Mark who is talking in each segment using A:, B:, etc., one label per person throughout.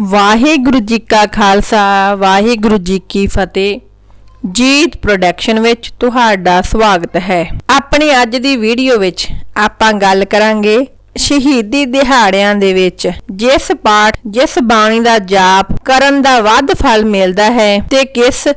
A: ਵਾਹਿਗੁਰੂ ਜੀ ਕਾ ਖਾਲਸਾ, ਵਾਹਿਗੁਰੂ ਜੀ ਕੀ ਫਤਿਹ। ਜੀਤ ਪ੍ਰੋਡਕਸ਼ਨ ਵਿੱਚ ਤੁਹਾਡਾ ਸਵਾਗਤ ਹੈ। ਆਪਣੀ ਅੱਜ ਦੀ ਵੀਡੀਓ ਵਿੱਚ ਆਪਾਂ ਗੱਲ ਕਰਾਂਗੇ ਸ਼ਹੀਦੀ ਦਿਹਾੜਿਆਂ ਦੇ ਵਿੱਚ। ਜਿਸ ਪਾਠ, ਜਿਸ ਬਾਣੀ ਦਾ ਜਾਪ ਕਰਨ ਦਾ ਵੱਧ ਫਲ ਮਿਲਦਾ ਹੈ ਤੇ ਕਿਸ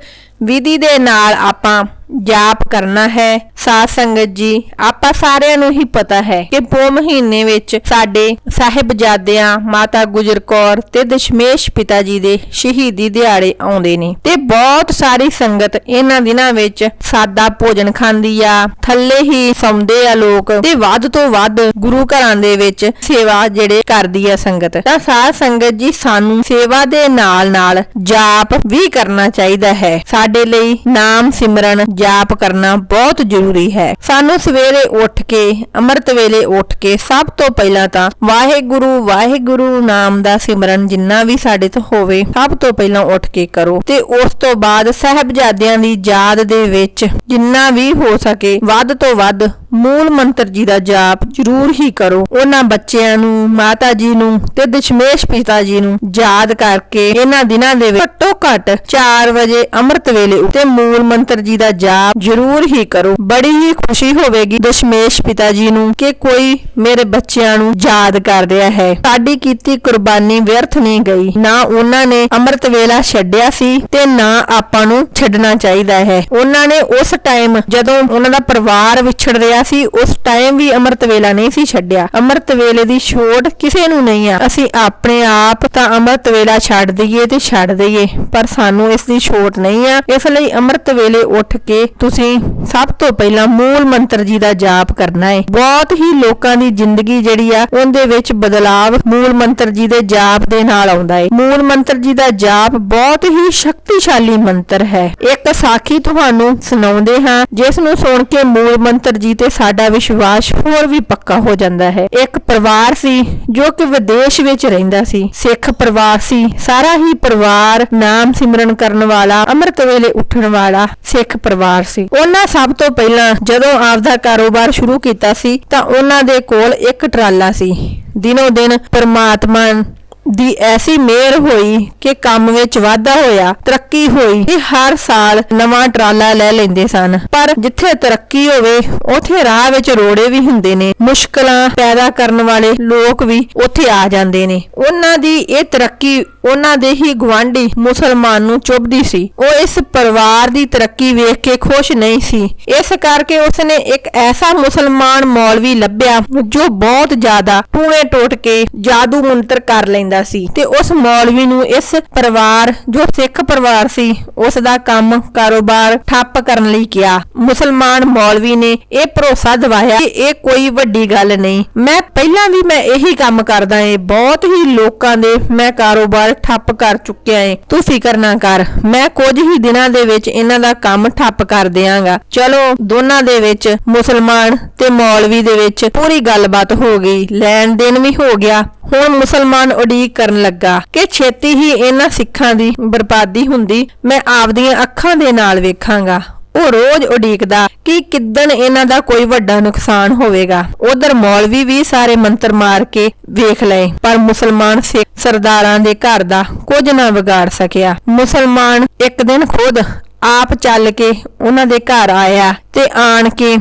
A: ਵਿਧੀ ਦੇ ਨਾਲ ਆਪਾਂ ਜਾਪ ਕਰਨਾ ਹੈ। ਸਾਧ ਸੰਗਤ ਜੀ, ਆਪਾਂ ਸਾਰਿਆਂ ਨੂੰ ਹੀ ਪਤਾ ਹੈ ਕਿ ਪੋ ਮਹੀਨੇ ਵਿੱਚ ਸਾਡੇ ਸਾਹਿਬਜ਼ਾਦਿਆਂ ਮਾਤਾ ਗੁਜਰ ਕੌਰ ਤੇ ਦਸ਼ਮੇਸ਼ ਪਿਤਾ ਜੀ ਦੇ ਸ਼ਹੀਦੀ ਦਿਹਾੜੇ ਆਉਂਦੇ ਨੇ। ਤੇ ਬਹੁਤ ਸਾਰੀ ਸੰਗਤ ਇਹਨਾਂ ਦਿਨਾਂ ਵਿੱਚ ਸਾਦਾ ਭੋਜਨ ਖਾਂਦੀ ਆ, ਥੱਲੇ ਹੀ ਸੌਂਦੇ ਆ ਲੋਕ ਤੇ ਵੱਧ ਤੋਂ ਵੱਧ ਗੁਰੂ ਘਰਾਂ ਦੇ ਵਿੱਚ ਸੇਵਾ ਜਿਹੜੇ ਕਰਦੀ ਆ ਸੰਗਤ। ਤਾਂ ਸਾਧ ਸੰਗਤ ਜੀ, ਸਾਨੂੰ ਸੇਵਾ ਦੇ ਨਾਲ ਨਾਲ ਜਾਪ ਵੀ ਕਰਨਾ ਚਾਹੀਦਾ ਹੈ। ਸਾਡੇ ਲਈ ਨਾਮ ਸਿਮਰਨ ਜਾਪ ਕਰਨਾ ਬਹੁਤ ਜ਼ਰੂਰੀ ਹੈ। ਸਾਨੂੰ ਸਵੇਰੇ ਉੱਠ ਕੇ, ਅੰਮ੍ਰਿਤ ਵੇਲੇ ਉੱਠ ਕੇ ਸਭ ਤੋਂ ਪਹਿਲਾਂ ਤਾਂ ਵਾਹਿਗੁਰੂ ਵਾਹਿਗੁਰੂ ਨਾਮ ਦਾ ਸਿਮਰਨ ਜਿੰਨਾ ਵੀ ਸਾਡੇ ਤੋਂ ਹੋਵੇ, ਸਭ ਤੋਂ ਪਹਿਲਾਂ ਉੱਠ ਕੇ ਕਰੋ। ਤੇ ਉਸ ਤੋਂ ਬਾਅਦ ਸਹਿਬਜ਼ਾਦਿਆਂ ਦੀ ਯਾਦ ਦੇ ਵਿੱਚ ਜਿੰਨਾ ਵੀ ਹੋ ਸਕੇ, ਵੱਧ ਤੋਂ ਵੱਧ ਮੂਲ ਮੰਤਰ ਜੀ ਦਾ ਜਾਪ ਜ਼ਰੂਰ ਹੀ ਕਰੋ। ਉਹਨਾਂ ਬੱਚਿਆਂ ਨੂੰ, ਮਾਤਾ ਜੀ ਨੂੰ ਤੇ ਦਸ਼ਮੇਸ਼ ਪਿਤਾ ਜੀ ਨੂੰ ਯਾਦ ਕਰਕੇ ਇਹਨਾਂ ਦਿਨਾਂ ਦੇ ਵਿੱਚ ਘੱਟੋ ਘੱਟ 4 ਵਜੇ ਅੰਮ੍ਰਿਤ ਵੇਲੇ ਉੱਤੇ ਮੂਲ ਮੰਤਰ ਜੀ ਦਾ ਜਾਪ ਜ਼ਰੂਰ ਹੀ ਕਰੋ। ਬੜੀ ਹੀ ਖੁਸ਼ੀ ਹੋਵੇਗੀ ਦਸ਼ਮੇਸ਼ ਪਿਤਾ ਜੀ ਨੂੰ ਕਿ ਕੋਈ ਮੇਰੇ ਬੱਚਿਆਂ ਨੂੰ ਯਾਦ ਕਰ ਰਿਹਾ ਹੈ। ਸਾਡੀ ਕੀਤੀ ਕੁਰਬਾਨੀ ਵਿਅਰਥ ਨਹੀਂ ਗਈ। ਨਾ ਉਹਨਾਂ ਨੇ ਅੰਮ੍ਰਿਤ ਵੇਲਾ ਛੱਡਿਆ ਸੀ ਤੇ ਨਾ ਆਪਾਂ ਨੂੰ ਛੱਡਣਾ ਚਾਹੀਦਾ ਹੈ। ਉਹਨਾਂ ਨੇ ਉਸ ਟਾਈਮ ਜਦੋਂ ਉਹਨਾਂ ਦਾ ਪਰਿਵਾਰ ਵਿਛੜ ਰਿਹਾ ਸੀ, ਉਸ ਟਾਈਮ ਵੀ ਅੰਮ੍ਰਿਤ ਵੇਲਾ ਨਹੀਂ ਸੀ ਛੱਡਿਆ। ਅੰਮ੍ਰਿਤ ਵੇਲੇ ਦੀ ਛੋਟ ਕਿਸੇ ਨੂੰ ਨਹੀਂ ਆ। ਅਸੀਂ ਆਪਣੇ ਆਪ ਤਾਂ ਅੰਮ੍ਰਿਤ ਵੇਲਾ ਛੱਡ ਦਈਏ ਤੇ ਛੱਡ ਦਈਏ, ਪਰ ਸਾਨੂੰ ਇਸ ਦੀ ਛੋਟ ਨਹੀਂ ਆ। ਇਸ ਲਈ ਅੰਮ੍ਰਿਤ ਵੇਲੇ ਉੱਠ ਕੇ ਤੁਸੀਂ ਸਭ ਤੋਂ ਪਹਿਲਾਂ ਮੂਲ ਮੰਤਰ ਜੀ ਦਾ ਜਾਪ ਕਰਨਾ ਹੈ ਬਹੁਤ ਹੀ ਲੋਕਾਂ ਦੀ ਜ਼ਿੰਦਗੀ ਜਿਹੜੀ ਆ, ਉਹਦੇ ਵਿੱਚ ਬਦਲਾਵ ਮੂਲ ਮੰਤਰ ਜੀ ਦੇ ਜਾਪ ਦੇ ਨਾਲ ਆਉਂਦਾ ਹੈ ਮੂਲ ਮੰਤਰ ਜੀ ਦਾ ਜਾਪ ਬਹੁਤ ਹੀ ਸ਼ਕਤੀਸ਼ਾਲੀ ਮੰਤਰ ਹੈ। ਇੱਕ ਸਾਖੀ ਤੁਹਾਨੂੰ ਸੁਣਾਉਂਦੇ ਹਾਂ, ਜਿਸ ਨੂੰ ਸੁਣ ਕੇ ਮੂਲ ਮੰਤਰ ਜੀ ਤੇ ਸਾਡਾ ਵਿਸ਼ਵਾਸ ਹੋਰ ਵੀ ਪੱਕਾ ਹੋ ਜਾਂਦਾ ਹੈ। ਇੱਕ ਪਰਿਵਾਰ ਸੀ ਜੋ ਕਿ ਵਿਦੇਸ਼ ਵਿੱਚ ਰਹਿੰਦਾ ਸੀ। ਸਿੱਖ ਪਰਿਵਾਰ ਸੀ। ਸਾਰਾ ਹੀ ਪਰਿਵਾਰ ਨਾਮ ਸਿਮਰਨ ਕਰਨ ਵਾਲਾ, ਅੰਮ੍ਰਿਤ ਵੇਲੇ ਉੱਠਣ ਵਾਲਾ ਸਿੱਖ ਪਰਿਵਾਰ ਸੀ। ਉਹਨਾਂ ਸਭ ਤੋਂ ਪਹਿਲਾਂ ਜਦੋਂ ਆਪਦਾ ਕਾਰੋਬਾਰ ਸ਼ੁਰੂ ਕੀਤਾ ਸੀ ਤਾਂ ਉਹਨਾਂ ਦੇ ਕੋਲ ਇੱਕ ਟਰਾਲਾ ਸੀ। ਦਿਨੋ ਦਿਨ ਪਰਮਾਤਮਾ ਦੀ ਐਸੀ ਮਿਹਰ ਹੋਈ ਕਿ ਕੰਮ ਵਿੱਚ ਵਾਧਾ ਹੋਇਆ, ਤਰੱਕੀ ਹੋਈ। ਤੇ ਹਰ ਸਾਲ ਨਵਾਂ ਟਰਾਲਾ ਲੈ ਲੈਂਦੇ ਸਨ। ਪਰ ਜਿੱਥੇ ਤਰੱਕੀ ਹੋਵੇ, ਉਥੇ ਰਾਹ ਵਿੱਚ ਰੋੜੇ ਵੀ ਹੁੰਦੇ ਨੇ। ਮੁਸ਼ਕਲਾਂ ਪੈਦਾ ਕਰਨ ਵਾਲੇ ਲੋਕ ਵੀ ਉੱਥੇ ਆ ਜਾਂਦੇ ਨੇ। ਉਹਨਾਂ ਦੀ ਇਹ ਤਰੱਕੀ ਉਹਨਾਂ ਦੇ ਹੀ ਗਵਾਂਢੀ ਮੁਸਲਮਾਨ ਨੂੰ ਚੁੱਭਦੀ ਸੀ। ਉਹ ਇਸ ਪਰਿਵਾਰ ਦੀ ਤਰੱਕੀ ਵੇਖ ਕੇ ਖੁਸ਼ ਨਹੀਂ ਸੀ। ਇਸ ਕਰਕੇ ਉਸਨੇ ਇੱਕ ਐਸਾ ਮੁਸਲਮਾਨ ਮੌਲਵੀ ਲੱਭਿਆ ਜੋ ਬਹੁਤ ਜ਼ਿਆਦਾ ਟੂਣੇ ਟੋਟ ਕੇ ਜਾਦੂ ਮੰਤਰ ਕਰ ਲੈਂਦਾ ਸੀ। ਤੇ ਉਸ ਮੌਲਵੀ ਨੂੰ ਇਸ ਪਰਿਵਾਰ, ਜੋ ਸਿੱਖ ਪਰਿਵਾਰ ਸੀ, ਉਸ ਦਾ ਕੰਮ ਕਾਰੋਬਾਰ ਠੱਪ ਕਰਨ ਲਈ ਕਿਹਾ। ਮੁਸਲਮਾਨ ਮੌਲਵੀ ਨੇ ਇਹ ਭਰੋਸਾ ਦਿਵਾਇਆ ਕਿ ਇਹ ਕੋਈ ਵੱਡੀ ਗੱਲ ਨਹੀਂ। ਮੈਂ ਪਹਿਲਾਂ ਵੀ ਮੈਂ ਇਹੀ ਕੰਮ ਕਰਦਾ ਏ। ਬਹੁਤ ਹੀ ਲੋਕਾਂ ਦੇ ਮੈਂ ਕਾਰੋਬਾਰ ਠੱਪ ਕਰ ਚੁੱਕਿਆ ਏ। ਤੂੰ ਫਿਕਰ ਨਾ ਕਰ। ਮੈਂ ਕੁਝ ਹੀ ਦਿਨਾਂ ਦੇ ਵਿੱਚ ਇਹਨਾਂ ਦਾ ਕੰਮ ਠੱਪ ਕਰ ਦਿਆਂਗਾ। ਚਲੋ, ਦੋਨਾਂ ਦੇ ਵਿੱਚ, ਮੁਸਲਮਾਨ ਤੇ ਮੌਲਵੀ ਦੇ ਵਿੱਚ ਪੂਰੀ ਗੱਲਬਾਤ ਹੋ ਗਈ। ਲੈਣ ਦੇਣ ਵੀ ਹੋ ਗਿਆ। ਹੁਣ ਮੁਸਲਮਾਨ ਉਡੀਕ ਕਰਨ ਲੱਗਾ ਕਿ ਛੇਤੀ ਹੀ ਇਹਨਾਂ ਸਿੱਖਾਂ ਦੀ ਬਰਬਾਦੀ ਹੁੰਦੀ, ਮੈਂ ਆਪਦੀਆਂ ਅੱਖਾਂ ਦੇ ਨਾਲ ਵੇਖਾਂਗਾ। ਉਹ ਰੋਜ਼ ਉਡੀਕਦਾ ਕਿ ਕਿਦਣ ਇਹਨਾਂ ਦਾ ਕੋਈ ਵੱਡਾ ਨੁਕਸਾਨ ਹੋਵੇਗਾ। ਉਧਰ ਮੌਲਵੀ ਵੀ ਸਾਰੇ ਮੰਤਰ ਮਾਰ ਕੇ ਵੇਖ ਲਏ, ਪਰ ਮੁਸਲਮਾਨ ਸਿੱਖ ਸਰਦਾਰਾਂ ਦੇ ਘਰ ਦਾ ਕੁਝ ਨਾ ਵਿਗਾੜ ਸਕਿਆ। ਮੁਸਲਮਾਨ ਇੱਕ ਦਿਨ ਖੁਦ ਆਪ ਚੱਲ ਕੇ ਉਹਨਾਂ ਦੇ ਘਰ ਆਇਆ ਤੇ ਆਣ ਕੇ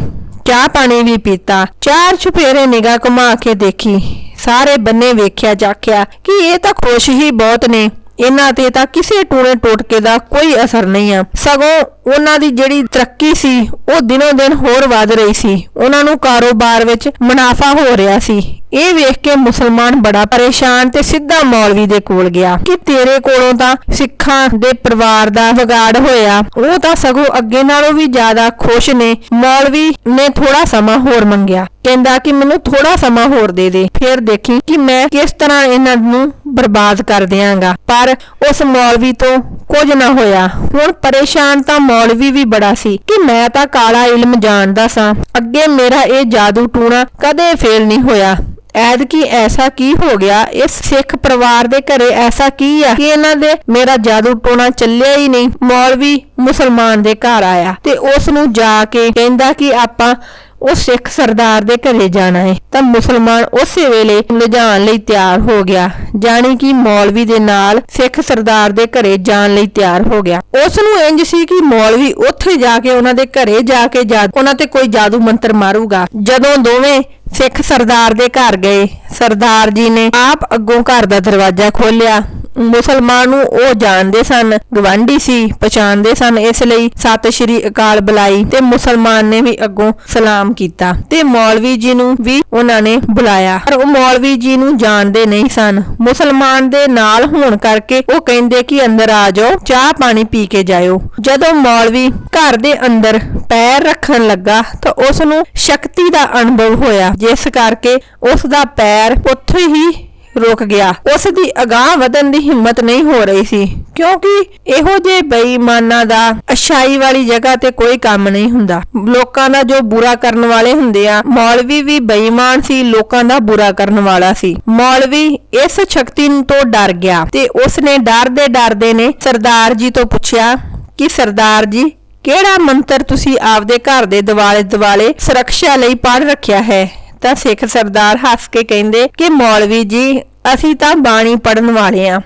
A: ਚਾਹ ਪਾਣੀ ਵੀ ਪੀਤਾ। ਚਾਰ ਛੁਪੇਰੇ ਨਿਗਾਹ ਘੁਮਾ ਕੇ ਦੇਖੀ। ਸਾਰੇ ਬੰਨੇ ਵੇਖਿਆ, ਜਾਖਿਆ ਕਿ ਇਹ ਤਾਂ ਖੁਸ਼ ਹੀ ਬਹੁਤ ਨੇ। ਇਹਨਾਂ ਤੇ ਤਾਂ ਕਿਸੇ ਟੂਣੇ ਟੋਟਕੇ ਦਾ ਕੋਈ ਅਸਰ ਨਹੀਂ ਆ। ਸਗੋਂ ਉਹਨਾਂ ਦੀ ਜਿਹੜੀ ਤਰੱਕੀ ਸੀ, ਉਹ ਦਿਨੋਂ ਦਿਨ ਹੋਰ ਵਧ ਰਹੀ ਸੀ। ਉਹਨਾਂ ਨੂੰ ਕਾਰੋਬਾਰ ਵਿੱਚ ਮੁਨਾਫਾ ਹੋ ਰਿਹਾ ਸੀ। ਇਹ ਵੇਖ ਕੇ ਮੁਸਲਮਾਨ ਬੜਾ ਪਰੇਸ਼ਾਨ ਤੇ ਸਿੱਧਾ ਮੌਲਵੀ ਦੇ ਕੋਲ ਗਿਆ। ਕਿ ਤੇਰੇ ਕੋਲੋਂ ਤਾਂ ਸਿੱਖਾਂ ਦੇ ਪਰਿਵਾਰ ਦਾ ਵਿਗਾੜ ਹੋਇਆ। ਉਹ ਤਾਂ ਸਗੋਂ ਅੱਗੇ ਨਾਲੋਂ ਵੀ ਜ਼ਿਆਦਾ ਖੁਸ਼ ਨੇ। ਮੌਲਵੀ ਨੇ ਥੋੜਾ ਸਮਾਂ ਹੋਰ ਮੰਗਿਆ। ਕਹਿੰਦਾ ਕਿ ਮੈਨੂੰ ਥੋੜਾ ਸਮਾਂ ਹੋਰ ਦੇ ਦੇ। ਫਿਰ ਦੇਖੀ ਕਿ ਮੈਂ ਕਿਸ ਤਰ੍ਹਾਂ ਇਹਨਾਂ ਨੂੰ ਬਰਬਾਦ ਕਰ ਦਿਆਂਗਾ। ਪਰ ਉਸ ਮੌਲਵੀ ਤੋਂ ਕੁਝ ਨਾ ਹੋਇਆ। ਹੁਣ ਪਰੇਸ਼ਾਨ ਤਾਂ ਮੌਲਵੀ ਵੀ ਬੜਾ ਸੀ ਕਿ ਮੈਂ ਤਾਂ ਕਾਲਾ ਇਲਮ ਜਾਣਦਾ ਸਾਂ। ਅੱਗੇ ਮੇਰਾ ਇਹ ਜਾਦੂ ਟੂਣਾ ਕਦੇ ਫੇਲ ਨਹੀਂ ਹੋਇਆ। ਐਦ ਕੀ ਐਸਾ ਕੀ ਹੋ ਗਿਆ? ਇਸ ਸਿੱਖ ਪਰਿਵਾਰ ਦੇ ਘਰੇ ਐਸਾ ਕੀ ਆ? ਕਿ ਇਹਨਾਂ ਦੇ ਮੇਰਾ ਜਾਦੂ ਟੋਣਾ ਚੱਲਿਆ ਹੀ ਨਹੀਂ? ਮੌਲਵੀ ਮੁਸਲਮਾਨ ਦੇ ਘਰ ਆਇਆ ਤੇ ਉਸ ਨੂੰ ਜਾ ਕੇ ਕਹਿੰਦਾ ਕਿ ਆਪਾਂ ਉਹ ਸਿੱਖ ਸਰਦਾਰ ਦੇ ਘਰੇ ਜਾਣਾ ਹੈ ਤਾਂ ਮੁਸਲਮਾਨ ਉਸੇ ਵੇਲੇ ਲਿਜਾਣ ਲਈ ਤਿਆਰ ਹੋ ਗਿਆ, ਜਾਣੀ ਕਿ ਮੌਲਵੀ ਦੇ ਨਾਲ ਸਿੱਖ ਸਰਦਾਰ ਦੇ ਘਰੇ ਜਾਣ ਲਈ ਤਿਆਰ ਹੋ ਗਿਆ। ਉਸ ਨੂੰ ਇੰਜ ਸੀ ਕਿ ਮੌਲਵੀ ਉੱਥੇ ਜਾ ਕੇ ਉਹਨਾਂ ਦੇ ਘਰੇ ਜਾ ਕੇ ਜਾ ਉਹਨਾਂ ਤੇ ਕੋਈ ਜਾਦੂ ਮੰਤਰ ਮਾਰੂਗਾ। ਜਦੋਂ ਦੋਵੇਂ ਸਿੱਖ ਸਰਦਾਰ ਦੇ ਘਰ ਗਏ। ਸਰਦਾਰ ਜੀ ਨੇ ਆਪ ਅੱਗੋਂ ਘਰ ਦਾ ਦਰਵਾਜ਼ਾ ਖੋਲ੍ਹਿਆ। ਮੁਸਲਮਾਨ ਨੂੰ ਉਹ ਜਾਣਦੇ ਸਨ ਗਵਾਂਢੀ ਸੀ, ਪਛਾਣਦੇ ਸਨ, ਇਸ ਲਈ ਸਤਿ ਸ਼੍ਰੀ ਅਕਾਲ ਬੁਲਾਈ ਤੇ ਮੁਸਲਮਾਨ ਨੇ ਵੀ ਅੱਗੋਂ ਸਲਾਮ ਕੀਤਾ ਤੇ ਮੌਲਵੀ ਜੀ ਨੂੰ ਵੀ ਉਹਨਾਂ ਨੇ ਬੁਲਾਇਆ। ਪਰ ਉਹ ਮੌਲਵੀ ਜੀ ਨੂੰ ਜਾਣਦੇ ਨਹੀਂ ਸਨ। ਮੁਸਲਮਾਨ ਦੇ ਨਾਲ ਹੋਣ ਕਰਕੇ ਉਹ ਕਹਿੰਦੇ ਕਿ ਅੰਦਰ ਆ ਜਾਓ, ਚਾਹ ਪਾਣੀ ਪੀ ਕੇ ਜਾਇਓ। ਜਦੋਂ ਮੌਲਵੀ ਘਰ ਦੇ ਅੰਦਰ ਪੈਰ ਰੱਖਣ ਲੱਗਾ ਤਾਂ ਉਸ ਨੂੰ ਸ਼ਕਤੀ ਦਾ ਅਨੁਭਵ ਹੋਇਆ, ਜਿਸ ਕਰਕੇ ਉਸ ਦਾ ਪੈਰ ਉੱਥੇ ਹੀ ਰੁਕ ਗਿਆ। ਉਸ ਦੀ ਅਗਾਹ ਵਧਣ ਦੀ ਹਿੰਮਤ ਨਹੀਂ ਹੋ ਰਹੀ ਸੀ, ਕਿਉਂਕਿ ਇਹੋ ਜੇ ਬੇਈਮਾਨਾਂ ਦਾ ਅਛਾਈ ਵਾਲੀ ਜਗ੍ਹਾ ਤੇ ਕੋਈ ਕੰਮ ਨਹੀਂ ਹੁੰਦਾ। ਲੋਕਾਂ ਦਾ ਜੋ ਬੁਰਾ ਕਰਨ ਵਾਲੇ ਹੁੰਦੇ ਆ, ਮੌਲਵੀ ਵੀ ਬੇਈਮਾਨ ਸੀ, ਲੋਕਾਂ ਦਾ ਬੁਰਾ ਕਰਨ ਵਾਲਾ ਸੀ। ਮੌਲਵੀ ਇਸ ਸ਼ਕਤੀ ਤੋਂ ਡਰ ਗਿਆ ਤੇ ਉਸ ਨੇ ਡਰਦੇ ਡਰਦੇ ਨੇ ਸਰਦਾਰ ਜੀ ਤੋਂ ਪੁੱਛਿਆ ਕਿ ਸਰਦਾਰ ਜੀ, ਕਿਹੜਾ ਮੰਤਰ ਤੁਸੀਂ ਆਪਦੇ ਘਰ ਦੇ ਦਿਵਾਲੇ ਦਿਵਾਲੇ ਸੁਰੱਖਿਆ ਲਈ ਪੜ੍ਹ ਰੱਖਿਆ ਹੈ? ਤਾਂ ਸਿੱਖ ਸਰਦਾਰ ਹੱਸ ਕੇ ਕਹਿੰਦੇ ਕਿ ਮੌਲਵੀ ਜੀ, ਅਸੀਂ ਤਾਂ ਬਾਣੀ ਪੜਨ ਵਾਲੇ ਆ।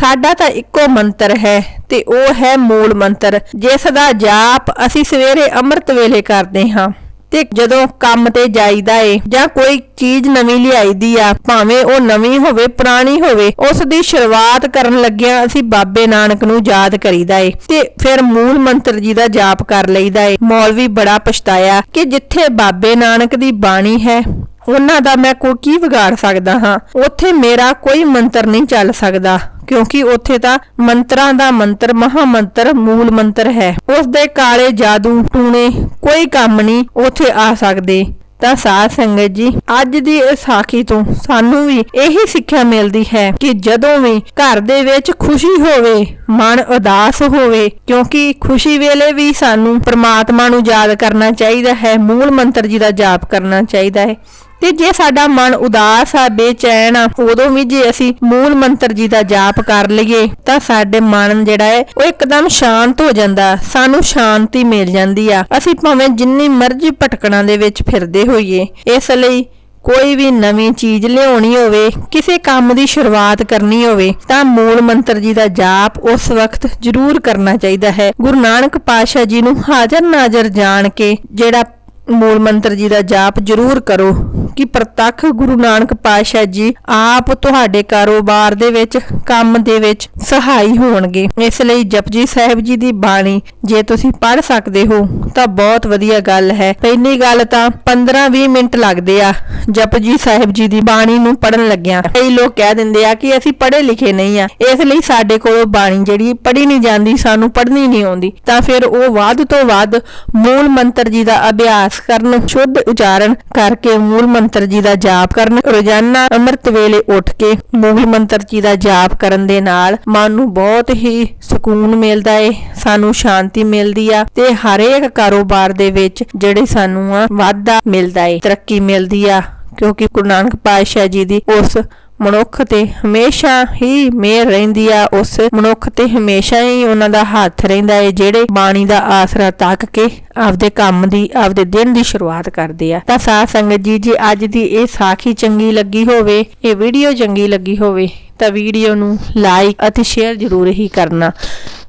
A: ਸਾਡਾ ਤਾਂ ਇੱਕੋ ਮੰਤਰ ਹੈ ਤੇ ਉਹ ਹੈ ਮੂਲ ਮੰਤਰ। ਜਿਸ ਦਾ ਜਾਪ ਅਸੀਂ ਸਵੇਰੇ ਅੰਮ੍ਰਿਤ ਵੇਲੇ ਕਰਦੇ ਹਾਂ ਤੇ ਜਦੋਂ ਕੰਮ ਤੇ ਜਾਈਦਾ ਏ ਜਾਂ ਕੋਈ ਚੀਜ਼ ਨਵੀਂ ਲਿਆਈ ਦੀ ਆ, ਭਾਵੇਂ ਉਹ ਨਵੀਂ ਹੋਵੇ, ਪੁਰਾਣੀ ਹੋਵੇ, ਉਸ ਦੀ ਸ਼ੁਰੂਆਤ ਕਰਨ ਲੱਗਿਆਂ ਅਸੀਂ ਬਾਬੇ ਨਾਨਕ ਨੂੰ ਯਾਦ ਕਰੀਦਾ ਏ ਤੇ ਫਿਰ ਮੂਲ ਮੰਤਰ ਜੀ ਦਾ ਜਾਪ ਕਰ ਲਈਦਾ ਏ। ਮੌਲਵੀ ਬੜਾ ਪਛਤਾਇਆ ਕਿ ਜਿੱਥੇ ਬਾਬੇ ਨਾਨਕ ਦੀ ਬਾਣੀ ਹੈ, ਉਹਨਾਂ ਦਾ ਮੈਂ ਕੋਈ ਕੀ ਵਿਗਾੜ ਸਕਦਾ ਹਾਂ? ਉੱਥੇ ਮੇਰਾ ਕੋਈ ਮੰਤਰ ਨਹੀਂ ਚੱਲ ਸਕਦਾ, ਕਿਉਂਕਿ ਉੱਥੇ ਤਾਂ ਮੰਤਰਾਂ ਦਾ ਮੰਤਰ ਮਹਾ ਮੰਤਰ ਮੂਲ ਮੰਤਰ ਹੈ। ਉਸ ਦੇ ਕਾਲੇ ਜਾਦੂ ਟੂਣੇ ਕੋਈ ਕੰਮ ਨਹੀਂ ਉੱਥੇ ਆ ਸਕਦੇ। ਤਾਂ ਸਾਧ ਸੰਗਤ ਜੀ। ਅੱਜ ਦੀ ਇਸ ਸਾਖੀ ਤੋਂ ਸਾਨੂੰ ਵੀ ਇਹੀ ਸਿੱਖਿਆ ਮਿਲਦੀ ਹੈ ਕਿ ਜਦੋਂ ਵੀ ਘਰ ਦੇ ਵਿੱਚ ਖੁਸ਼ੀ ਹੋਵੇ, ਮਨ ਉਦਾਸ ਹੋਵੇ, ਕਿਉਂਕਿ ਖੁਸ਼ੀ ਵੇਲੇ ਵੀ ਸਾਨੂੰ ਪ੍ਰਮਾਤਮਾ ਨੂੰ ਯਾਦ ਕਰਨਾ ਚਾਹੀਦਾ ਹੈ, ਮੂਲ ਮੰਤਰ ਜੀ ਦਾ ਜਾਪ ਕਰਨਾ ਚਾਹੀਦਾ ਹੈ। ਤੇ ਜੇ ਸਾਡਾ ਮਨ ਉਦਾਸ ਆ, ਬੇਚੈਨ ਆ, ਉਦੋਂ ਵੀ ਜੇ ਅਸੀਂ ਮੂਲ ਮੰਤਰ ਜੀ ਦਾ ਜਾਪ ਕਰ ਲਈਏ, ਤਾਂ ਸਾਡੇ ਮਨ ਜਿਹੜਾ ਹੈ, ਉਹ ਇੱਕਦਮ ਸ਼ਾਂਤ ਹੋ ਜਾਂਦਾ। ਸਾਨੂੰ ਸ਼ਾਂਤੀ ਮਿਲ ਜਾਂਦੀ ਆ। ਅਸੀਂ ਭਾਵੇਂ ਜਿੰਨੀ ਮਰਜ਼ੀ ਭਟਕਣਾ ਦੇ ਵਿੱਚ ਫਿਰਦੇ ਹੋਈਏ, ਇਸ ਲਈ ਕੋਈ ਵੀ ਨਵੀਂ ਚੀਜ਼ ਲਿਆਉਣੀ ਹੋਵੇ, ਕਿਸੇ ਕੰਮ ਦੀ ਸ਼ੁਰੂਆਤ ਕਰਨੀ ਹੋਵੇ, ਤਾਂ ਮੂਲ ਮੰਤਰ ਜੀ ਦਾ ਜਾਪ ਉਸ ਵਕਤ ਜ਼ਰੂਰ ਕਰਨਾ ਚਾਹੀਦਾ ਹੈ। ਗੁਰੂ ਨਾਨਕ ਪਾਤਸ਼ਾਹ ਜੀ ਨੂੰ ਹਾਜ਼ਰ ਨਾਜ਼ਰ ਜਾਣ ਕੇ ਜਿਹੜਾ ਮੂਲ ਮੰਤਰ ਜੀ ਦਾ ਜਾਪ ਜ਼ਰੂਰ ਕਰੋ। ਕਿ ਪ੍ਰਤੱਖ ਗੁਰੂ ਨਾਨਕ ਪਾਤਸ਼ਾਹ ਜੀ ਆਪ ਤੁਹਾਡੇ ਕਾਰੋਬਾਰ ਦੇ ਵਿੱਚ, ਕੰਮ ਦੇ ਵਿੱਚ ਸਹਾਈ ਹੋਣਗੇ। ਇਸ ਲਈ ਜਪਜੀ ਸਾਹਿਬ ਜੀ ਦੀ ਬਾਣੀ, ਜੇ ਤੁਸੀਂ ਪੜ੍ਹ ਸਕਦੇ ਹੋ, ਤਾਂ ਬਹੁਤ ਵਧੀਆ ਗੱਲ ਹੈ। ਪਹਿਲੀ ਗੱਲ ਤਾਂ 15-20 ਮਿੰਟ ਲੱਗਦੇ ਆ, ਜਪਜੀ ਸਾਹਿਬ ਜੀ ਦੀ ਬਾਣੀ ਨੂੰ ਪੜਨ ਲੱਗਿਆ। ਕਈ ਲੋਕ ਕਹਿ ਦਿੰਦੇ ਆ ਕਿ ਅਸੀਂ ਪੜ੍ਹੇ ਲਿਖੇ ਨਹੀਂ ਆ। ਇਸ ਲਈ ਸਾਡੇ ਕੋਲੋਂ ਬਾਣੀ ਜਿਹੜੀ ਪੜ੍ਹੀ ਨਹੀਂ ਜਾਂਦੀ, ਸਾਨੂੰ ਪੜ੍ਹਨੀ ਨਹੀਂ ਆਉਂਦੀ। ਤਾਂ ਫਿਰ ਉਹ ਵੱਧ ਤੋਂ ਵੱਧ ਮੂਲ ਮੰਤਰ ਜੀ ਦਾ ਅਭਿਆਸ ਕਰਨ, ਸ਼ੁੱਧ ਉਚਾਰਨ ਕਰਕੇ ਮੂਲ ਮੰਤਰ ਜੀ ਦਾ ਜਾਪ ਕਰਨ। ਰੋਜ਼ਾਨਾ ਅੰਮ੍ਰਿਤ ਵੇਲੇ ਉੱਠ ਕੇ ਮੂਲ ਮੰਤਰ ਜੀ ਦਾ ਜਾਪ ਕਰਨ ਦੇ ਨਾਲ ਮਨ ਨੂੰ ਬਹੁਤ ਹੀ ਸਕੂਨ ਮਿਲਦਾ ਏ, ਸਾਨੂੰ ਸ਼ਾਂਤੀ ਮਿਲਦੀ ਆ ਤੇ ਹਰੇਕ ਕਾਰੋਬਾਰ ਦੇ ਵਿੱਚ ਜਿਹੜੇ ਸਾਨੂੰ ਆ ਵਾਧਾ ਮਿਲਦਾ ਏ, ਤਰੱਕੀ ਮਿਲਦੀ ਆ। ਕਿਉਂਕਿ ਗੁਰੂ ਨਾਨਕ ਪਾਤਸ਼ਾਹ ਜੀ ਦੀ ਉਸ ਮਨੁੱਖ ਤੇ ਹਮੇਸ਼ਾ ਹੀ ਮਿਹਰ ਰਹਿੰਦੀ ਆ, ਉਸ ਮਨੁੱਖ ਤੇ ਹਮੇਸ਼ਾ ਹੀ ਉਹਨਾਂ ਦਾ ਹੱਥ ਰਹਿੰਦਾ ਏ, ਜਿਹੜੇ ਬਾਣੀ ਦਾ ਆਸਰਾ ਤੱਕ ਕੇ ਆਪਦੇ ਕੰਮ ਦੀ, ਆਪਦੇ ਦਿਨ ਦੀ ਸ਼ੁਰੂਆਤ ਕਰਦੇ ਆ। ਤਾਂ ਸਾਧ ਸੰਗਤ ਜੀ, ਜੇ ਅੱਜ ਦੀ ਇਹ ਸਾਖੀ ਚੰਗੀ ਲੱਗੀ ਹੋਵੇ, ਇਹ ਵੀਡੀਓ ਚੰਗੀ ਲੱਗੀ ਹੋਵੇ, ਤਾਂ ਵੀਡੀਓ ਨੂੰ ਲਾਈਕ ਅਤੇ ਸ਼ੇਅਰ ਜ਼ਰੂਰ ਹੀ ਕਰਨਾ।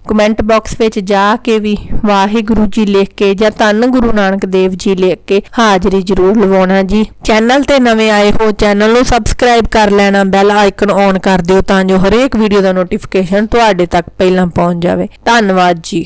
A: ਕਮੈਂਟ ਬਾਕਸ ਵਿੱਚ ਜਾ ਕੇ ਵੀ ਵਾਹਿਗੁਰੂ ਜੀ ਲਿਖ ਕੇ ਜਾਂ ਧੰਨ ਗੁਰੂ ਨਾਨਕ ਦੇਵ ਜੀ ਲਿਖ ਕੇ ਹਾਜ਼ਰੀ ਜ਼ਰੂਰ ਲਵਾਉਣਾ ਜੀ। ਚੈਨਲ ਤੇ ਨਵੇਂ ਆਏ ਹੋ ਚੈਨਲ ਨੂੰ ਸਬਸਕ੍ਰਾਈਬ ਕਰ ਲੈਣਾ ਬੈਲ ਆਈਕਨ ਔਨ ਕਰ ਦਿਓ ਤਾਂ ਜੋ ਹਰੇਕ ਵੀਡੀਓ ਦਾ ਨੋਟੀਫਿਕੇਸ਼ਨ ਤੁਹਾਡੇ ਤੱਕ ਪਹਿਲਾਂ ਪਹੁੰਚ ਜਾਵੇ। ਧੰਨਵਾਦ ਜੀ।